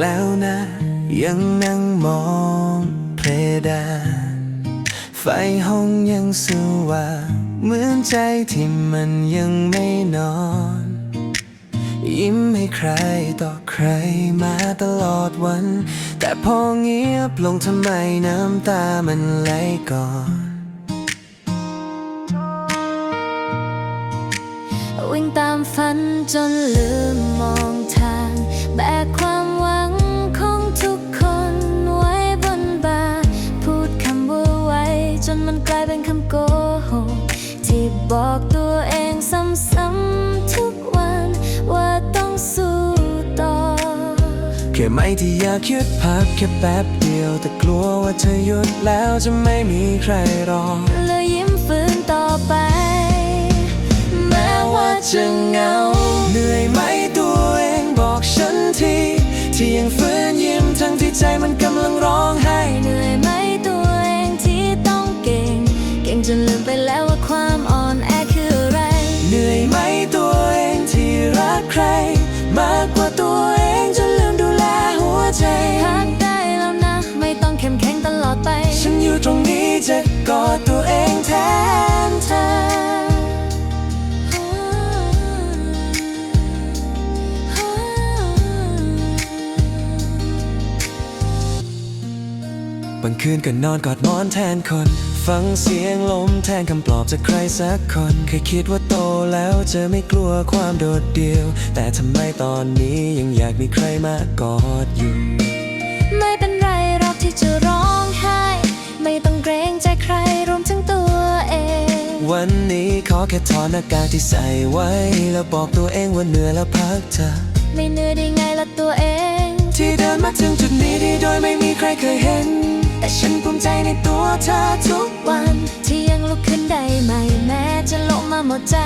แล้วนะ ยังนั่งมองเพดานไฟห้องยังสว่างเหมือนใจที่มันยังไม่นอน ยิ้มให้ใครต่อใครมาตลอดวัน แต่พอเงียบลงทำไมน้ำตามันไหลก่อนวิ่งตามฝันจนลืม นมันกลายเป็นคำโกหกที่บอกตัวเองซ้ำๆทุกวันว่าต้องสู้ต่อ แค่ไม่ที่อยากหยุดพักแค่แป๊บเดียว แต่กลัวว่าเธอหยุดแล้วจะไม่มีใครรอเลยยิ้มฝืนต่อไป แม้ว่าจะเหงา เหนื่อยไหมตัวเองบอกฉันที ที่ยังฝืนยิ้มทั้งที่ใจมันกำลังร้องไห้เหนื่อย จนลืมไปแล้วว่าความอ่อนแอคืออะไร เหนื่อยไหมตัวเองที่รักใคร มากกว่าตัวเองจนลืมดูแลหัวใจพักได้แล้วนะ ไม่ต้องเข้มแข็งตลอดไป ฉันอยู่ตรงนี้จะกอดตัวเองแทนเธอบางคืนก็นอนกอดหมอนแทนคน ฟังเสียงลมแทนคำปลอบจากใครสักคน เคยคิดว่าโตแล้วจะไม่กลัวความโดดเดี่ยว แต่ทำไมตอนนี้ยังอยากมีใครมากอดอยู่ ไม่เป็นไรหรอกที่จะร้องไห้ ไม่ต้องเกรงใจใครรวมถึงตัวเอง วันนี้ขอแค่ถอนหน้ากากที่ใส่ไว้ แล้วบอกตัวเองว่าเหนื่อยแล้วพักเถอะไม่เหนื่อยได้ไงละตัวเอง ที่เดินมาถึงจุดนี้ได้โดยไม่มีใครเคยเห็น แต่ฉันภูมิใจในตัวเธอทุกวัน ที่ยังลุกขึ้นได้ใหม่แม้จะล้มมาหมดใจ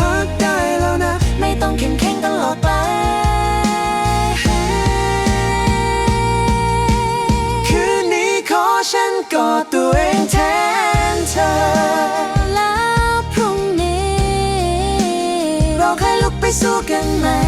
พักได้แล้วนะ ไม่ต้องเข้มแข็งตลอดไปคืนนี้ขอฉันกอดตัวเองแทนเธอ แล้วพรุ่งนี้ เราค่อยลุกไปสู้กันใหม่